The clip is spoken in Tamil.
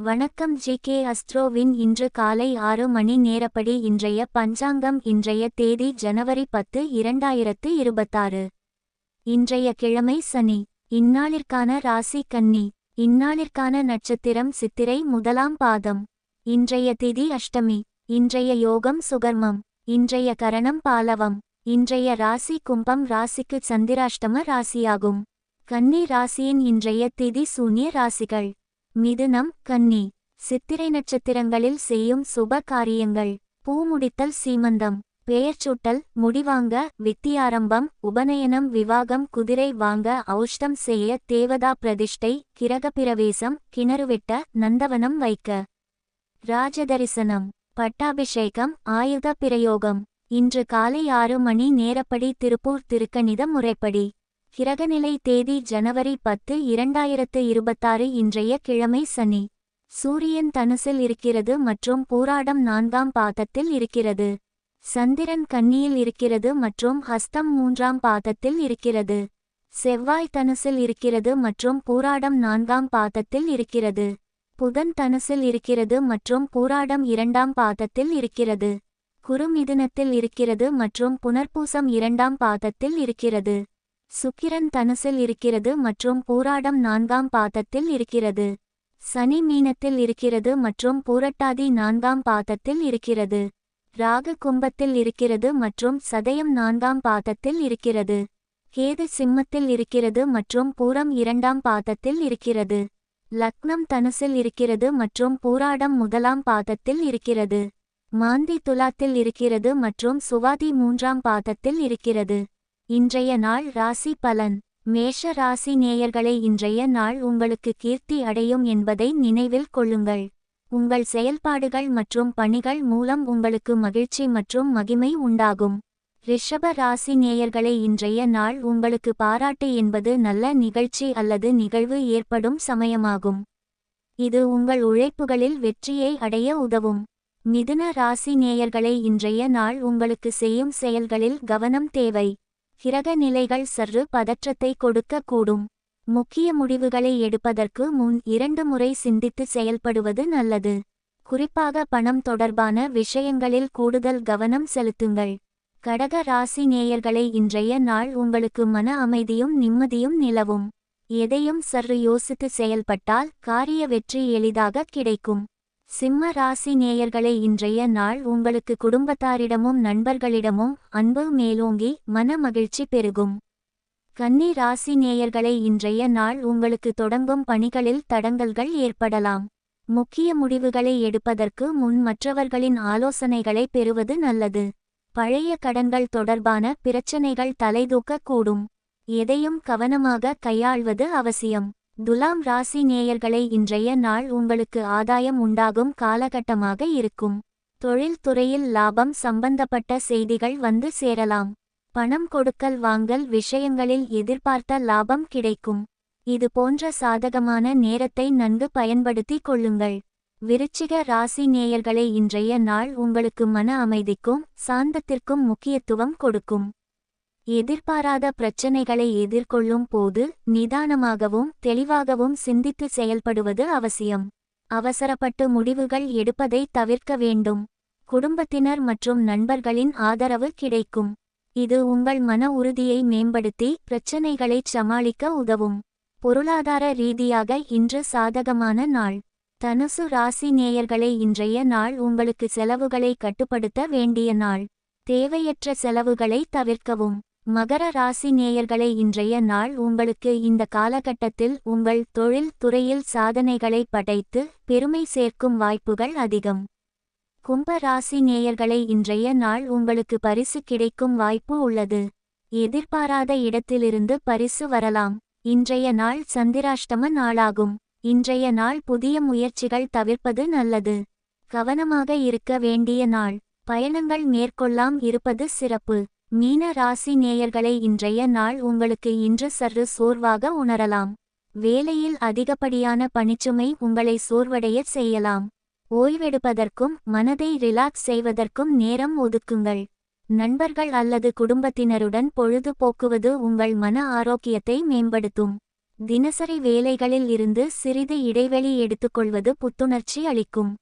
வணக்கம் ஜி கே அஸ்ட்ரோவின் இன்று காலை ஆறு மணி நேரப்படி இன்றைய பஞ்சாங்கம் இன்றைய தேதி ஜனவரி பத்து இரண்டாயிரத்து இருபத்தாறு. இன்றைய கிழமை சனி. இந்நாளிற்கான ராசி கன்னி. இந்நாளிற்கான நட்சத்திரம் சித்திரை முதலாம் பாதம். இன்றைய திதி அஷ்டமி. இன்றைய யோகம் சுகர்மம். இன்றைய கரணம் பாலவம். இன்றைய ராசி கும்பம் ராசிக்கு சந்திராஷ்டம ராசியாகும். கன்னி ராசியின் இன்றைய திதி சூன்ய ராசிகள். மிதுனம் கன்னி. சித்திரை நட்சத்திரங்களில் செய்யும் சுப காரியங்கள். பூமுடித்தல் சீமந்தம். பெயர்ச்சூட்டல் முடிவாங்க வித்தியாரம்பம் உபநயனம் விவாகம் குதிரை வாங்க ஔஷ்டம் செய்ய தேவதா பிரதிஷ்டை கிரகப்பிரவேசம் கிணறுவெட்ட நந்தவனம் வைக்க. ராஜதரிசனம். பட்டாபிஷேகம் ஆயுத பிரயோகம். இன்று காலை ஆறு மணி நேரப்படி திருப்பூர் திருக்கணித முறைப்படி. கிரகநிலை தேதி ஜனவரி பத்து இரண்டாயிரத்து இருபத்தாறு இன்றைய கிழமை சனி. சூரியன் தனுசில் இருக்கிறது மற்றும் பூராடம் நான்காம் பாதத்தில் இருக்கிறது. சந்திரன் கன்னியில் இருக்கிறது மற்றும் ஹஸ்தம் மூன்றாம் பாதத்தில் இருக்கிறது. செவ்வாய் தனுசில் இருக்கிறது மற்றும் பூராடம் நான்காம் பாதத்தில் இருக்கிறது. புதன் தனுசில் இருக்கிறது மற்றும் பூராடம் இரண்டாம் பாதத்தில் இருக்கிறது. குறுமிதுனத்தில் இருக்கிறது மற்றும் புனர்பூசம் இரண்டாம் பாதத்தில் இருக்கிறது. சுக்கிரன் தனுசில் இருக்கிறது மற்றும் பூராடம் நான்காம் பாதத்தில் இருக்கிறது. சனி மீனத்தில் இருக்கிறது மற்றும் பூரட்டாதி நான்காம் பாதத்தில் இருக்கிறது. ராகு கும்பத்தில் இருக்கிறது மற்றும் சதயம் நான்காம் பாதத்தில் இருக்கிறது. கேது சிம்மத்தில் இருக்கிறது மற்றும் பூரம் இரண்டாம் பாதத்தில் இருக்கிறது. லக்னம் தனுசில் இருக்கிறது மற்றும் பூராடம் முதலாம் பாதத்தில் இருக்கிறது. மாந்தி துலாத்தில் இருக்கிறது மற்றும் சுவாதி மூன்றாம் பாதத்தில் இருக்கிறது. இன்றைய நாள் ராசி பலன். மேஷ ராசி நேயர்களை இன்றைய நாள் உங்களுக்கு கீர்த்தி அடையும் என்பதை நினைவில் கொள்ளுங்கள். உங்கள் செயல்பாடுகள் மற்றும் பணிகள் மூலம் உங்களுக்கு மகிழ்ச்சி மற்றும் மகிமை உண்டாகும். ரிஷப ராசி நேயர்களை இன்றைய நாள் உங்களுக்கு பாராட்டு என்பது நல்ல நிகழ்ச்சி அல்லது நிகழ்வு ஏற்படும் சமயமாகும். இது உங்கள் உழைப்புகளில் வெற்றியை அடைய உதவும். மிதுன ராசி நேயர்களை இன்றைய நாள் உங்களுக்கு செய்யும் செயல்களில் கவனம் தேவை. கிரக நிலைகள் சற்று பதற்றத்தை கொடுக்கக்கூடும் முக்கிய முடிவுகளை எடுப்பதற்கு முன் இரண்டு முறை சிந்தித்து செயல்படுவது நல்லது. குறிப்பாக பணம் தொடர்பான விஷயங்களில் கூடுதல் கவனம் செலுத்துங்கள். கடக ராசி நேயர்களை இன்றைய நாள் உங்களுக்கு மன அமைதியும் நிம்மதியும் நிலவும். எதையும் சற்று யோசித்து செயல்பட்டால் காரிய வெற்றி எளிதாக கிடைக்கும். சிம்ம ராசி நேயர்களை இன்றைய நாள் உங்களுக்கு குடும்பத்தாரிடமும் நண்பர்களிடமும் அன்பு மேலோங்கி மன மகிழ்ச்சி பெருகும். கன்னி ராசி நேயர்களை இன்றைய நாள் உங்களுக்கு தொடங்கும் பணிகளில் தடங்கல்கள் ஏற்படலாம். முக்கிய முடிவுகளை எடுப்பதற்கு முன் மற்றவர்களின் ஆலோசனைகளை பெறுவது நல்லது. பழைய கடன்கள் தொடர்பான பிரச்சனைகள் தலைதூக்கக்கூடும். எதையும் கவனமாக கையாள்வது அவசியம். துலாம் ராசி நேயர்களை இன்றைய நாள் உங்களுக்கு ஆதாயம் உண்டாகும் காலகட்டமாக இருக்கும். தொழில் துறையில் லாபம் சம்பந்தப்பட்ட செய்திகள் வந்து சேரலாம். பணம் கொடுக்கல் வாங்கல் விஷயங்களில் எதிர்பார்த்த லாபம் கிடைக்கும். இது போன்ற சாதகமான நேரத்தை நன்கு பயன்படுத்திக் கொள்ளுங்கள். விருச்சிக ராசி நேயர்களை இன்றைய நாள் உங்களுக்கு மன அமைதிக்கும் சாந்தத்திற்கும் முக்கியத்துவம் கொடுக்கும். எதிர்பாராத பிரச்சனைகளை எதிர்கொள்ளும் போது நிதானமாகவும் தெளிவாகவும் சிந்தித்து செயல்படுவது அவசியம். அவசரப்பட்டு முடிவுகள் எடுப்பதை தவிர்க்க வேண்டும். குடும்பத்தினர் மற்றும் நண்பர்களின் ஆதரவு கிடைக்கும். இது உங்கள் மன உறுதியை மேம்படுத்தி பிரச்சனைகளைச் சமாளிக்க உதவும். பொருளாதார ரீதியாக இன்று சாதகமான நாள். தனுசு ராசி நேயர்களை இன்றைய நாள் உங்களுக்கு செலவுகளை கட்டுப்படுத்த வேண்டிய நாள். தேவையற்ற செலவுகளை தவிர்க்கவும். மகர ராசி நேயர்களை இன்றைய நாள் உங்களுக்கு இந்த காலகட்டத்தில் உங்கள் தொழில் துறையில் சாதனைகளை படைத்து பெருமை சேர்க்கும் வாய்ப்புகள் அதிகம். கும்ப ராசி நேயர்களை இன்றைய நாள் உங்களுக்கு பரிசு கிடைக்கும் வாய்ப்பு உள்ளது. எதிர்பாராத இடத்திலிருந்து பரிசு வரலாம். இன்றைய நாள் சந்திராஷ்டம நாளாகும். இன்றைய நாள் புதிய முயற்சிகள் தவிர்ப்பது நல்லது. கவனமாக இருக்க வேண்டிய நாள். பயணங்கள் மேற்கொள்ளாம் இருப்பது சிறப்பு. மீன ராசி நேயர்களை இன்றைய நாள் உங்களுக்கு இன்று சற்று சோர்வாக உணரலாம். வேலையில் அதிகப்படியான பணிச்சுமை உங்களை சோர்வடைய செய்யலாம். ஓய்வெடுப்பதற்கும் மனதை ரிலாக்ஸ் செய்வதற்கும் நேரம் ஒதுக்குங்கள். நண்பர்கள் அல்லது குடும்பத்தினருடன் பொழுது போக்குவது உங்கள் மன ஆரோக்கியத்தை மேம்படுத்தும். தினசரி வேலைகளில் இருந்து சிறிது இடைவெளி எடுத்துக்கொள்வது புத்துணர்ச்சி அளிக்கும்.